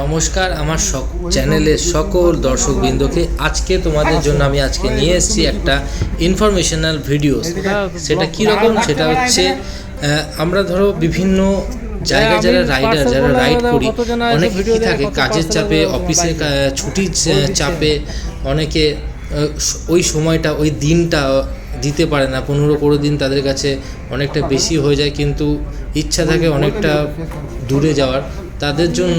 নমস্কার আমার সক চ্যানেলের সকল দর্শকবৃন্দকে আজকে তোমাদের জন্য আমি আজকে নিয়ে এসেছি একটা ইনফরমেশনাল ভিডিও সেটা কীরকম সেটা হচ্ছে আমরা ধরো বিভিন্ন জায়গায় যারা রাইডার যারা রাইড করি অনেক কি থাকে কাজের চাপে অফিসে ছুটির চাপে অনেকে ওই সময়টা ওই দিনটা দিতে পারে না। পনেরো কুড়ি দিন তাদের কাছে অনেকটা বেশি হয়ে যায়, কিন্তু ইচ্ছা থাকে অনেকটা দূরে যাওয়ার। তাদের জন্য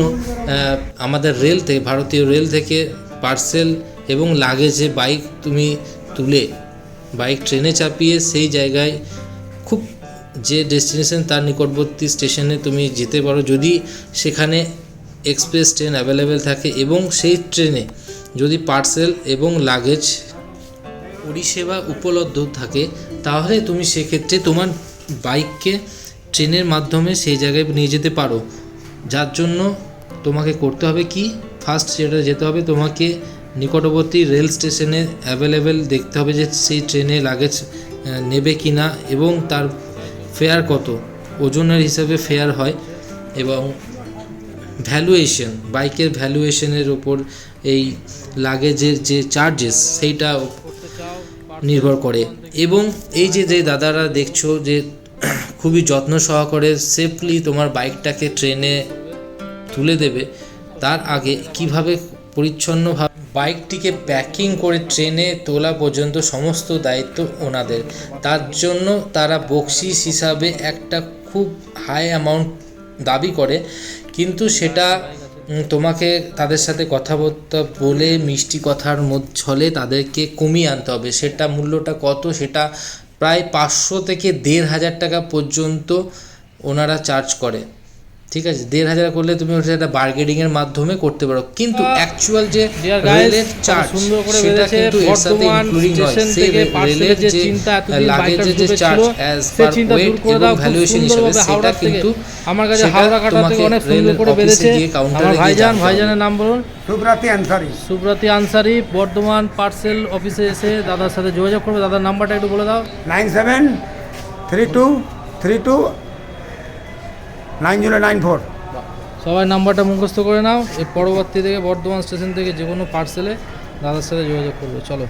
আমাদের রেল থেকে, ভারতীয় রেল থেকে পার্সেল এবং লাগেজে বাইক তুমি তুলে, বাইক ট্রেনে চাপিয়ে সেই জায়গায় খুব যে ডেস্টিনেশন তার নিকটবর্তী স্টেশনে তুমি যেতে পারো। যদি সেখানে এক্সপ্রেস ট্রেন অ্যাভেলেবেল থাকে এবং সেই ট্রেনে যদি পার্সেল এবং লাগেজ পরিষেবা উপলব্ধ থাকে, তাহলে তুমি সেক্ষেত্রে তোমার বাইককে ট্রেনের মাধ্যমে সেই জায়গায় নিয়ে যেতে পারো। যার জন্য তোমাকে করতে হবে কি? ফার্স্ট যেটা যেতে হবে তোমাকে নিকটবর্তী রেল স্টেশনে অ্যাভেলেবেল দেখতে হবে যে সেই ট্রেনে লাগেজ নেবে কি না এবং তার ফেয়ার কত। ওজনের হিসাবে ফেয়ার হয় এবং ভ্যালুয়েশন বাইকের ভ্যালুয়েশনের ওপর এই লাগেজের যে চার্জেস সেইটা নির্ভর করে। এবং এই যে যে দাদারা দেখছ যে খুবই যত্ন সহকারে সেফলি তোমার বাইকটাকে ট্রেনে তুলে দেবে, তার আগে কীভাবে পরিচ্ছন্নভাবে বাইকটিকে প্যাকিং করে ট্রেনে তোলা পর্যন্ত সমস্ত দায়িত্ব ওনাদের। তার জন্য তারা বকশিস হিসাবে একটা খুব হাই অ্যামাউন্ট দাবি করে, কিন্তু সেটা তোমাকে তাদের সাথে কথাবার্তা বলে মিষ্টি কথার ছলে তাদেরকে কমিয়ে আনতে হবে। সেটা মূল্যটা কত? সেটা প্রায় পাঁচশো থেকে দেড় হাজার টাকা পর্যন্ত ওনারা চার্জ করে। ঠিক আছে দেড় হাজার করলে তুমি ওটা একটা বার্গেনিংয়ের মাধ্যমে করতে পারো। কিন্তু অ্যাকচুয়াল যে রেলের চার্জ সুন্দর করে সেটা বেঁধেছে। কিন্তু এর সাথে ইনক্লুডিং নয়। সেই রেলের যে লাগেজের বাইকার যে চার্জ অ্যাজ পার চিন্তা ওয়েট করে এবং ভ্যালুয়েশন হিসেবে সেটা কিন্তু আমার কাছে হাওড়া কাটা থেকে অনেক সুন্দর করে কাউন্টারে আমার ভাইজান ভাইজানের নাম বলুন। সুব্রাতি আনসারি। সুব্রতী আনসারি বর্ধমান পার্সেল অফিসে এসে দাদার সাথে যোগাযোগ করবে। দাদার নাম্বারটা একটু বলে দাও। Nine seven three two three two nine zero nine four. সবাই নাম্বারটা মুখস্থ করে নাও। এর পরবর্তী থেকে বর্ধমান স্টেশন থেকে যে কোনো পার্সেলে দাদার সাথে যোগাযোগ করব। চলো।